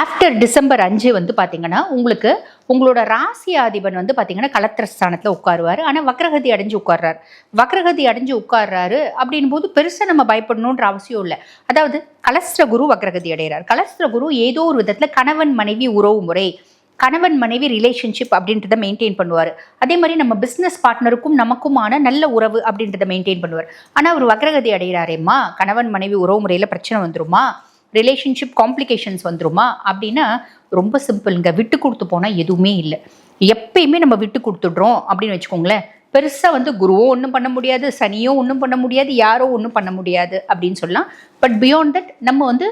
After December அஞ்சு வந்து பார்த்தீங்கன்னா உங்களுக்கு உங்களோட ராசியாதிபன் வந்து பார்த்தீங்கன்னா கலத்திரஸ்தானத்தில் உட்காருவார். ஆனால் வக்ரகதி அடைஞ்சு உட்கார்றாரு. வக்ரகதி அடைஞ்சு உட்கார்றாரு அப்படின் போது பெருசாக நம்ம பயப்படணுன்ற அவசியம் இல்லை. அதாவது கலஸ்திர குரு வக்ரகதி அடைகிறார் கலஸ்திர குரு ஏதோ ஒரு விதத்தில் கணவன் மனைவி உறவு முறை கணவன் மனைவி ரிலேஷன்ஷிப் அப்படின்றத மெயின்டைன் பண்ணுவார். அதே மாதிரி நம்ம பிஸ்னஸ் பார்ட்னருக்கும் நமக்குமான நல்ல உறவு அப்படின்றத மெயின்டைன் பண்ணுவார். ஆனால் அவர் வக்ரகதி அடைகிறாரேம்மா கணவன் மனைவி உறவு முறையில் பிரச்சனை வந்துருமா? ரிலேஷன்ஷிப் காம்ப்ளிகேஷன்ஸ் வந்துருமா? அப்படின்னா ரொம்ப சிம்பிள்ங்க. விட்டு கொடுத்து போனால் எதுவுமே இல்லை. எப்பயுமே நம்ம விட்டு கொடுத்துடுறோம் அப்படின்னு வச்சுக்கோங்களேன். பெருசாக வந்து குருவோ ஒன்றும் பண்ண முடியாது சனியோ ஒன்றும் பண்ண முடியாது யாரோ ஒன்றும் பண்ண முடியாது அப்படின்னு சொல்லலாம். பட் பியாண்ட் தட் நம்ம வந்து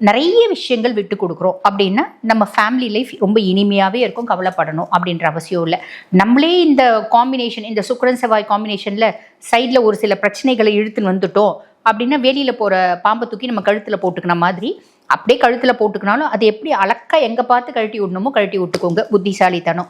நிறைய விஷயங்கள் விட்டு கொடுக்குறோம். அப்படின்னா நம்ம ஃபேமிலி லைஃப் ரொம்ப இனிமையாகவே இருக்கும் கவலைப்படணும் அப்படின்ற அவசியம் இல்லை. நம்மளே இந்த காம்பினேஷன் இந்த சுக்கரன் செவ்வாய் காம்பினேஷனில் சைடில் ஒரு சில பிரச்சனைகளை இழுத்துன்னு வந்துட்டோம். அப்படின்னா வெளியில் போகிற பாம்பை தூக்கி நம்ம கழுத்தில் போட்டுக்கின மாதிரி அப்படியே கழுத்தில் போட்டுக்கினாலும் அது எப்படி அழக்கா எங்கே பார்த்து கழட்டி விடணுமோ கழட்டி விட்டுக்கோங்க புத்திசாலித்தனம்.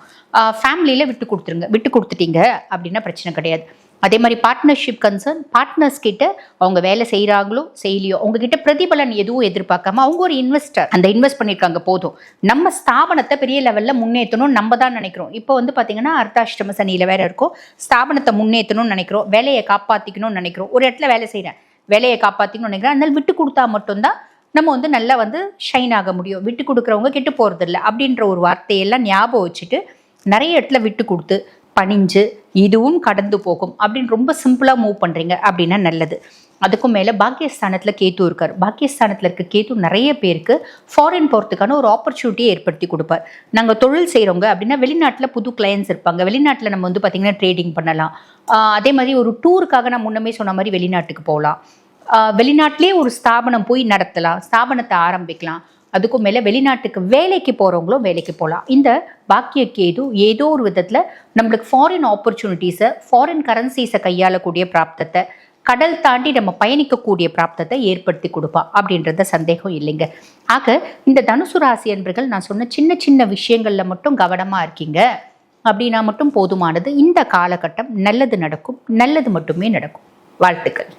ஃபேமிலியில் விட்டு கொடுத்துருங்க. விட்டு கொடுத்துட்டீங்க அப்படின்னா பிரச்சனை கிடையாது. அதே மாதிரி பார்ட்னர்ஷிப் கன்சர்ன் பார்ட்னர்ஸ் கிட்ட அவங்க வேலை செய்கிறாங்களோ செய்யலையோ உங்ககிட்ட பிரதிபலன் எதுவும் எதிர்பார்க்காம அவங்க ஒரு இன்வெஸ்டர் அந்த இன்வெஸ்ட் பண்ணியிருக்காங்க போதும். நம்ம ஸ்தாபனத்தை பெரிய லெவலில் முன்னேற்றணும் நம்ம தான் நினைக்கிறோம். இப்போ வந்து பார்த்தீங்கன்னா அர்த்தாஷ்டம சனியில் வேற இருக்கும். ஸ்தாபனத்தை முன்னேற்றணும்னு நினைக்கிறோம். வேலையை காப்பாற்றிக்கணும்னு நினைக்கிறோம். ஒரு இடத்துல வேலை செய்கிறேன் வேலையை காப்பாற்றிக்கணும்னு நினைக்கிறேன். அதனால் விட்டு கொடுத்தா மட்டும்தான் நம்ம வந்து நல்லா வந்து ஷைன் ஆக முடியும். விட்டு கொடுக்குறவங்க கெட்டு போகிறதில்ல அப்படின்ற ஒரு வார்த்தையெல்லாம் ஞாபகம் வச்சுட்டு நிறைய இடத்துல விட்டு கொடுத்து பணிஞ்சு இதுவும் கடந்து போகும். அப்படின்னு ரொம்ப சிம்பிளாக மூவ் பண்ணுறீங்க அப்படின்னா நல்லது. அதுக்கும் மேலே பாக்கியஸ்தானத்தில் கேத்து இருக்கார். பாக்கியஸ்தானத்தில் இருக்க கேத்து நிறைய பேருக்கு ஃபாரின் போகிறதுக்கான ஒரு ஆப்பர்ச்சுனிட்டியை ஏற்படுத்தி கொடுப்பார். நாங்கள் தொழில் செய்கிறவங்க அப்படின்னா வெளிநாட்டில் புது கிளையன்ஸ் இருப்பாங்க. வெளிநாட்டில் நம்ம வந்து பார்த்திங்கன்னா ட்ரேடிங் பண்ணலாம். அதே மாதிரி ஒரு டூருக்காக நான் முன்னமே சொன்ன மாதிரி வெளிநாட்டுக்கு போகலாம். வெளிநாட்டிலே ஒரு ஸ்தாபனம் போய் நடத்தலாம். ஸ்தாபனத்தை ஆரம்பிக்கலாம். அதுக்கும் மேலே வெளிநாட்டுக்கு வேலைக்கு போகிறவங்களும் வேலைக்கு போகலாம் இந்த பாக்கிய கேது ஏதோ ஒரு விதத்தில் நம்மளுக்கு ஃபாரின் ஆப்பர்ச்சுனிட்டிஸை ஃபாரின் கரன்சிஸை கையாளக்கூடிய பிராப்தத்தை கடல் தாண்டி நம்ம பயணிக்கக்கூடிய பிராப்தத்தை ஏற்படுத்தி கொடுப்பா அப்படின்றத சந்தேகம் இல்லைங்க. ஆக இந்த தனுசு ராசி அன்பர்கள் நான் சொன்ன சின்ன சின்ன விஷயங்களில் மட்டும் கவனமாக இருக்கீங்க. அப்படின்னா மட்டும் போதுமானது. இந்த காலகட்டம் நல்லது நடக்கும் நல்லது மட்டுமே நடக்கும். வாழ்த்துக்கள்.